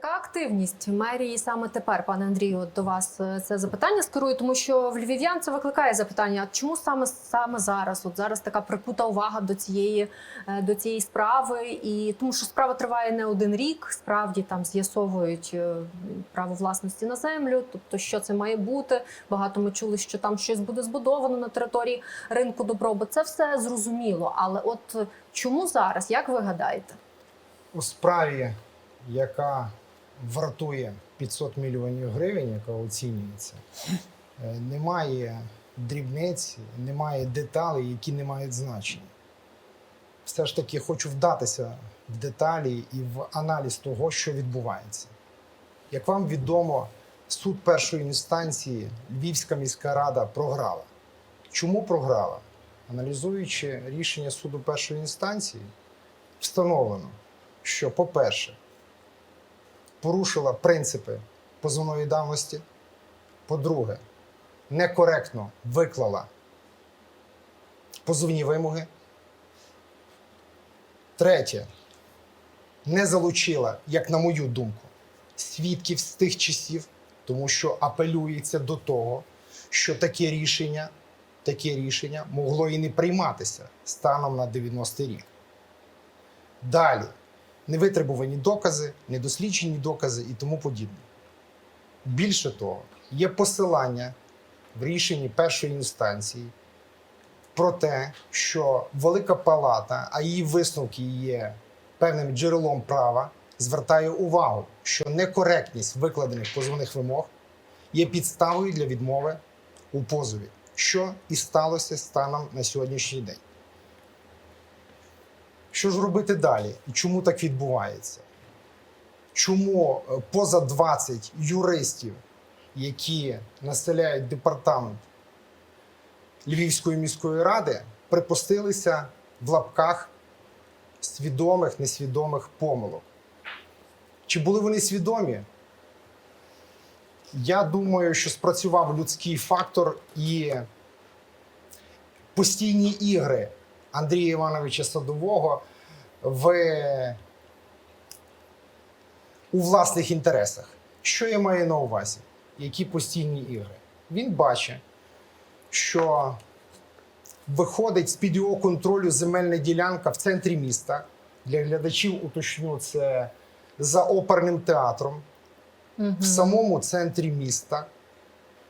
така активність мерії саме тепер, пане Андрію, до вас е, це запитання скерую, тому що в львів'ян це викликає запитання: чому саме саме зараз? От зараз така прикута увага до цієї е, до цієї справи, і тому що справа триває не один рік. Справді там з'ясовують е, право власності на землю, тобто що це має бути. Багато ми чули, що там щось буде збудовано на території ринку добробут. Це все зрозуміло. Але от чому зараз? Як ви гадаєте? у справі, яка вартує 500 мільйонів гривень, яка оцінюється, е, немає дрібниць, немає деталей, які не мають значення. Все ж таки хочу вдатися в деталі і в аналіз того, що відбувається. Як вам відомо, суд першої інстанції Львівська міська рада програла. Чому програла? Аналізуючи рішення суду першої інстанції, встановлено, що, по-перше, порушила принципи позовної давності, по-друге, некоректно виклала позовні вимоги. Третє, не залучила, як на мою думку, свідків з тих часів, тому що апелюється до того, що таке рішення, таке рішення могло і не прийматися станом на 90-й рік. Далі невитребувані докази, недосліджені докази і тому подібне. Більше того, є посилання в рішенні першої інстанції про те, що Велика Палата, а її висновки є певним джерелом права, звертає увагу, що некоректність викладених позовних вимог є підставою для відмови у позові, що і сталося станом на сьогоднішній день. Що ж робити далі? І чому так відбувається? Чому е, поза 20 юристів, які населяють департамент Львівської міської ради, припустилися в лапках свідомих, несвідомих помилок? Чи були вони свідомі? Я думаю, що спрацював людський фактор і постійні ігри Андрія Івановича Садового в у власних інтересах. Що я маю на увазі? Які постійні ігри? Він бачить, що виходить з-під його контролю земельна ділянка в центрі міста. Для глядачів уточню це за оперним театром в самому центрі міста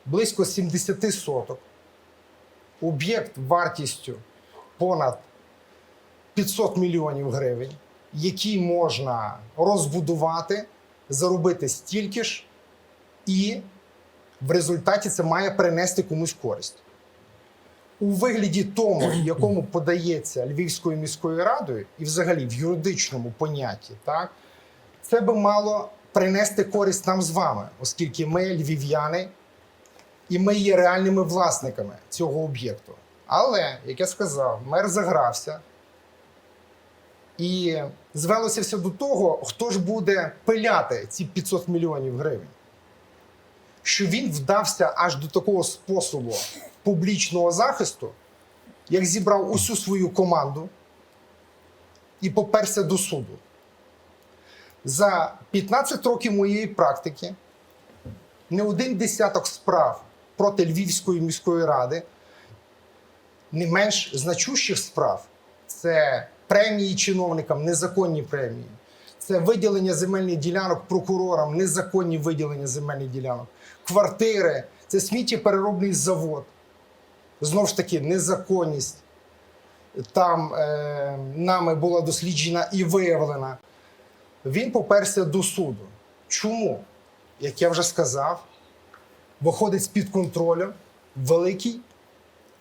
близько 70 соток. Об'єкт вартістю понад 500 мільйонів гривень, які можна розбудувати, заробити стільки ж, і в результаті це має принести комусь користь. У вигляді тому, якому подається Львівською міською радою, і взагалі в юридичному понятті, так, це би мало принести користь нам з вами, оскільки ми львів'яни, і ми є реальними власниками цього об'єкту. Але, як я сказав, мер загрався і звелося все до того, хто ж буде пиляти ці 500 мільйонів гривень. Що він вдався аж до такого способу публічного захисту, як зібрав усю свою команду і поперся до суду. За 15 років моєї практики не один десяток справ проти Львівської міської ради не менш значущих справ це премії чиновникам, незаконні премії, це виділення земельних ділянок прокурорам, незаконні виділення земельних ділянок, квартири, це сміттєпереробний завод. Знову ж таки, незаконність. Там е, нами була досліджена і виявлена. Він поперся до суду. Чому? Як я вже сказав, виходить з-під контролю великий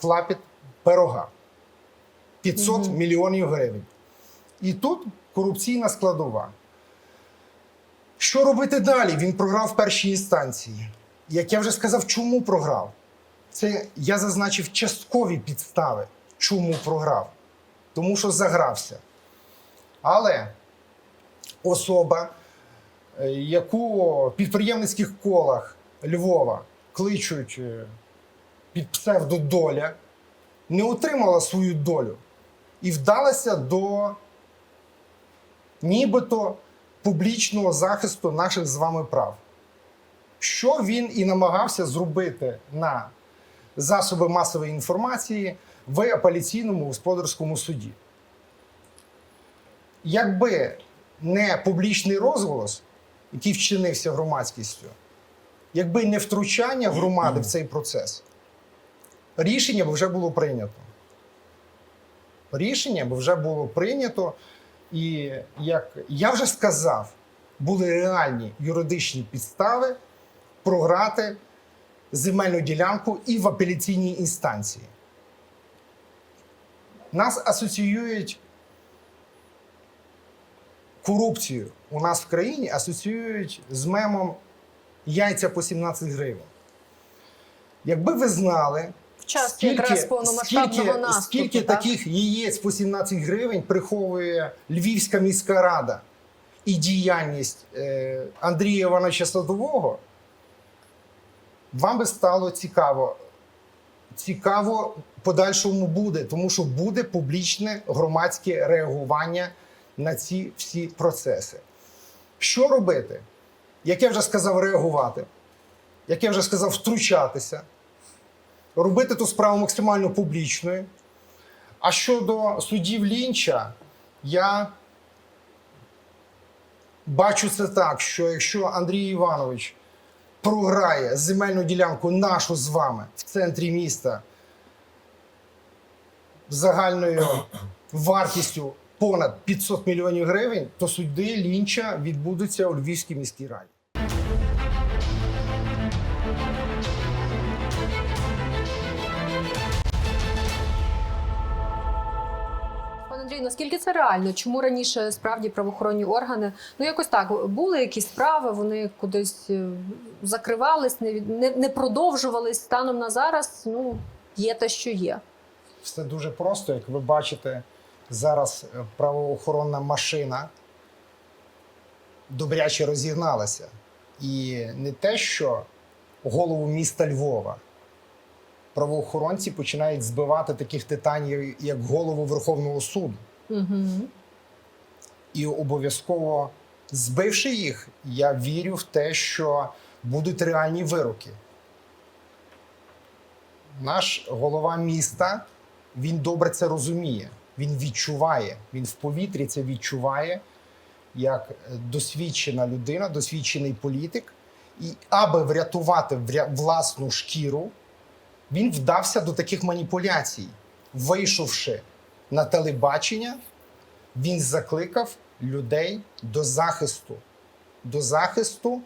клапіт пирога 500 Мгм. мільйонів гривень. І тут корупційна складова. Що робити далі? Він програв в першій інстанції. Як я вже сказав, чому програв? Це я зазначив часткові підстави, чому програв. Тому що загрався. Але особа, е, яку в підприємницьких колах Львова кличуть е, під псевдодоля, не отримала свою долю і вдалася до нібито публічного захисту наших з вами прав. Що він і намагався зробити на засоби масової інформації в апеляційному господарському суді. Якби не публічний розголос, який вчинився громадськістю, якби не втручання громади в цей процес, рішення б вже було прийнято. Рішення б вже було прийнято, і як я вже сказав, були реальні юридичні підстави програти земельну ділянку і в апеляційній інстанції. Нас асоціюють корупцію у нас в країні, асоціюють з мемом яйця по 17 гривень. Якби ви знали, Час якраз повномасштабного скільки, наступу. скільки так? таких яєць по 17 гривень приховує Львівська міська рада і діяльність е, Андрія Івановича Садового, вам би стало цікаво. Цікаво подальшому буде, тому що буде публічне громадське реагування на ці всі процеси. Що робити? Як я вже сказав, реагувати, як я вже сказав, втручатися, робити ту справу максимально публічною. А щодо судів Лінча, я бачу це так, що якщо Андрій Іванович програє земельну ділянку нашу з вами в центрі міста загальною вартістю понад 500 мільйонів гривень, то суди Лінча відбудуться у Львівській міській раді. Пане Андрію, наскільки це реально? Чому раніше справді правоохоронні органи ну якось так були якісь справи, вони кудись е, закривались, не, не, не продовжувались станом на зараз. Ну є те, що є. Все дуже просто, як ви бачите, зараз е, правоохоронна машина добряче розігналася. І не те, що голову міста Львова правоохоронці починають збивати таких титанів, як голову Верховного суду. Угу. І обов'язково збивши їх, я вірю в те, що будуть реальні вироки. Наш голова міста він добре це розуміє, він відчуває, він в повітрі це відчуває як досвідчена людина, досвідчений політик. І аби врятувати власну шкіру, він вдався до таких маніпуляцій, вийшовши на телебачення, він закликав людей до захисту, до захисту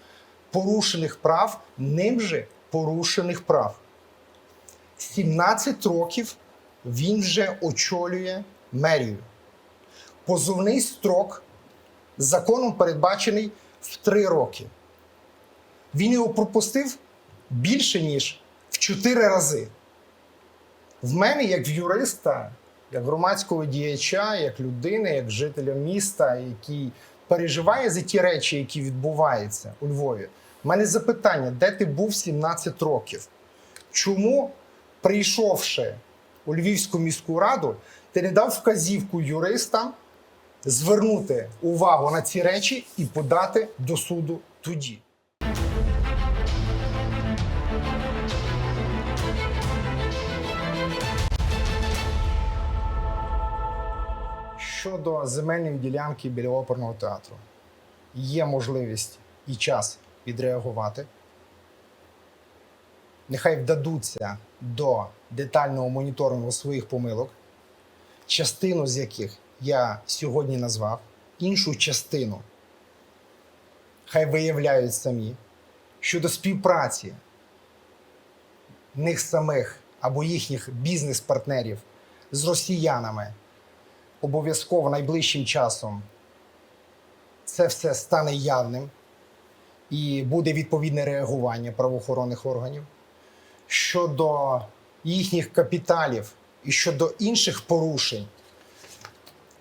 порушених прав, ним же порушених прав. 17 років він вже очолює мерію. Позовний строк законом передбачений в 3 роки. Він його пропустив більше, ніж в 4 рази. В мене, як в юриста, як громадського діяча, як людини, як жителя міста, який переживає за ті речі, які відбуваються у Львові. У мене запитання: де ти був 17 років? Чому, прийшовши у Львівську міську раду, ти не дав вказівку юристам звернути увагу на ці речі і подати до суду тоді? Щодо земельної ділянки біля оперного театру, є можливість і час відреагувати. Нехай вдадуться до детального моніторингу своїх помилок, частину з яких я сьогодні назвав, іншу частину хай виявляють самі щодо співпраці них самих або їхніх бізнес-партнерів з росіянами обов'язково найближчим часом це все стане явним і буде відповідне реагування правоохоронних органів щодо їхніх капіталів і щодо інших порушень.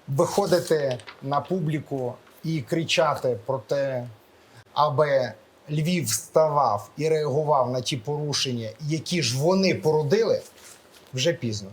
Виходити на публіку і кричати про те, аби Львів вставав і реагував на ті порушення, які ж вони породили, вже пізно.